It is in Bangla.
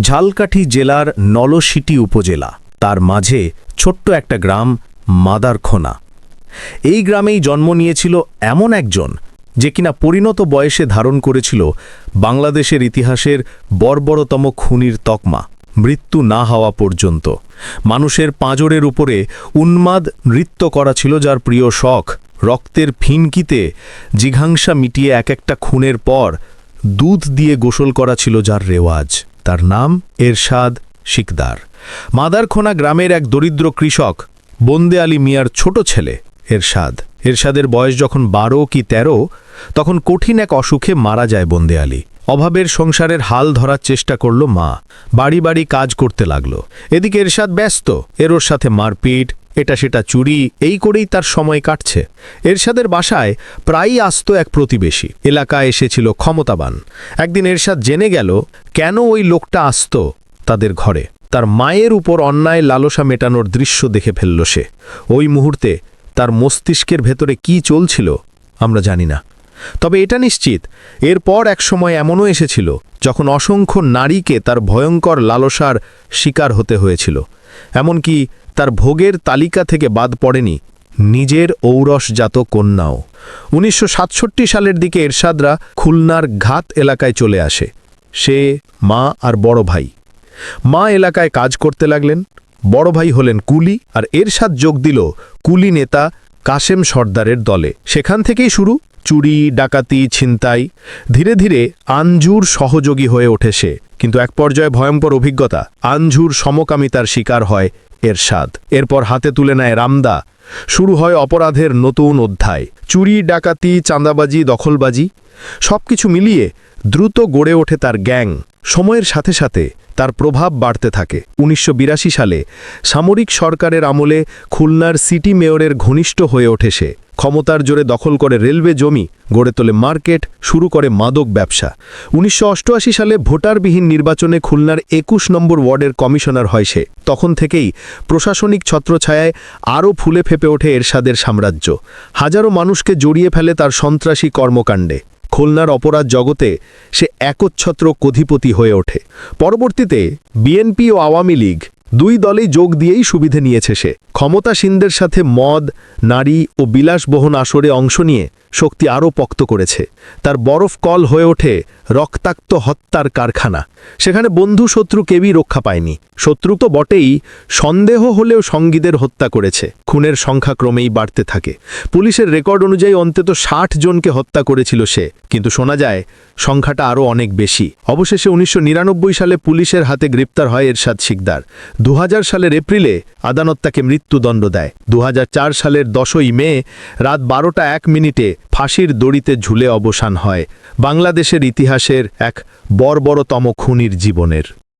ঝালকাঠি জেলার নলসিটি উপজেলা। তার মাঝে ছোট্ট একটা গ্রাম, মাদারখোনা। এই গ্রামেই জন্ম নিয়েছিল এমন একজন যে কিনা পরিণত বয়সে ধারণ করেছিল বাংলাদেশের ইতিহাসের বর্বরতম খুনির তকমা, মৃত্যু না হওয়া পর্যন্ত। মানুষের পাঁজরের উপরে উন্মাদ নৃত্য করা ছিল যার প্রিয় শখ। রক্তের ফিনকিতে জিঘাংসা মিটিয়ে এক একটা খুনের পর দুধ দিয়ে গোসল করা ছিল যার রেওয়াজ। তার নাম এরশাদ শিকদার। মাদারখোনা গ্রামের এক দরিদ্র কৃষক, বন্দে আলী মিয়ার ছোট ছেলে, এরশাদ। এরশাদের বয়স যখন বারো কি ১৩ তখন কঠিন এক অসুখে মারা যায় বন্দে আলী। অভাবের সংসারের হাল ধরার চেষ্টা করল মা। বাড়ি বাড়ি কাজ করতে লাগল। এদিকে এরশাদ ব্যস্ত। এর ওর সাথে মারপিট এটা সেটা চুরি, এই করেই তার সময় কাটছে। এরশাদের বাসায় প্রায়ই আসত এক প্রতিবেশী। এলাকায় এসেছিল ক্ষমতাবান। একদিন এরশাদ জেনে গেল, কেন ওই লোকটা আসত তাদের ঘরে। তার মায়ের উপর অন্যায় লালসা মেটানোর দৃশ্য দেখে ফেলল সে। ওই মুহূর্তে তার মস্তিষ্কের ভেতরে কি চলছিল আমরা জানি না। তবে এটা নিশ্চিত, এরপর এক সময় এমনও এসেছিল যখন অসংখ্য নারীকে তার ভয়ঙ্কর লালসার শিকার হতে হয়েছিল, এমনকি তার ভোগের তালিকা থেকে বাদ পড়েনি নিজের ঔরসজাত কন্যাও। উনিশশো সাতষট্টি সালের দিকে এরশাদরা খুলনার ঘাত এলাকায় চলে আসে। সে মা আর বড় ভাই। মা এলাকায় কাজ করতে লাগলেন, বড় ভাই হলেন কুলি আর এরশাদ যোগ দিল কুলি নেতা কাশেম সর্দারের দলে। সেখান থেকেই শুরু চুরি, ডাকাতি, ছিনতাই, ধীরে ধীরে আঞ্জুর সহযোগী হয়ে ওঠে সে। কিন্তু এক পর্যায়ে ভয়ঙ্কর অভিজ্ঞতা আঞ্জুর সমকামিতার শিকার হয় এরশাদ। এরপর হাতে তুলে নেয় রামদা। শুরু হয় অপরাধের নতুন অধ্যায়। চুরি, ডাকাতি, চাঁদাবাজি, দখলবাজি, সবকিছু মিলিয়ে দ্রুত গড়ে ওঠে তার গ্যাং। সময়ের সাথে সাথে তার প্রভাব বাড়তে থাকে। উনিশশো বিরাশি সালে সামরিক সরকারের আমলে খুলনার সিটি মেয়রের ঘনিষ্ঠ হয়ে ওঠে সে। ক্ষমতার জোরে দখল করে রেলওয়ে জমি, গড়ে তোলে মার্কেট, শুরু করে মাদক ব্যবসা। উনিশশো অষ্টআশি সালে ভোটারবিহীন নির্বাচনে খুলনার একুশ নম্বর ওয়ার্ডের কমিশনার হয় সে। তখন থেকেই প্রশাসনিক ছত্রছায়ায় আরও ফুলে ফেপে ওঠে এরশাদের সাম্রাজ্য। হাজারো মানুষকে জড়িয়ে ফেলে তার সন্ত্রাসী কর্মকাণ্ডে। খুলনার অপরাধ জগতে সে একচ্ছত্র কধিপতি হয়ে ওঠে। পরবর্তীতে বিএনপি ও আওয়ামী লীগ দুই দলেই যোগ দিয়েই সুবিধে নিয়েছে সে। ক্ষমতাসীনদের সাথে মদ, নারী ও বিলাসবহন আসরে অংশ নিয়ে শক্তি আরও পক্ত করেছে। তার বরফ কল হয়ে ওঠে রক্তাক্ত হত্যার কারখানা। সেখানে বন্ধু শত্রু কেউই রক্ষা পায়নি। শত্রু তো বটেই, সন্দেহ হলেও সঙ্গীদের হত্যা করেছে। খুনের সংখ্যা ক্রমেই বাড়তে থাকে। পুলিশের রেকর্ড অনুযায়ী অন্তত ষাট জনকে হত্যা করেছিল সে। কিন্তু শোনা যায়, সংখ্যাটা আরও অনেক বেশি। অবশেষে উনিশশো নিরানব্বই সালে পুলিশের হাতে গ্রেপ্তার হয় এরশাদ শিকদার। দু হাজার সালের এপ্রিলে আদালত তাকে মৃত্যুদণ্ড দেয়। দুহাজার চার সালের দশই মে রাত বারোটা এক মিনিটে ফাঁসির দড়িতে ঝুলে অবসান হয় বাংলাদেশের ইতিহাসের এক বর্বরতম খুনির জীবনের।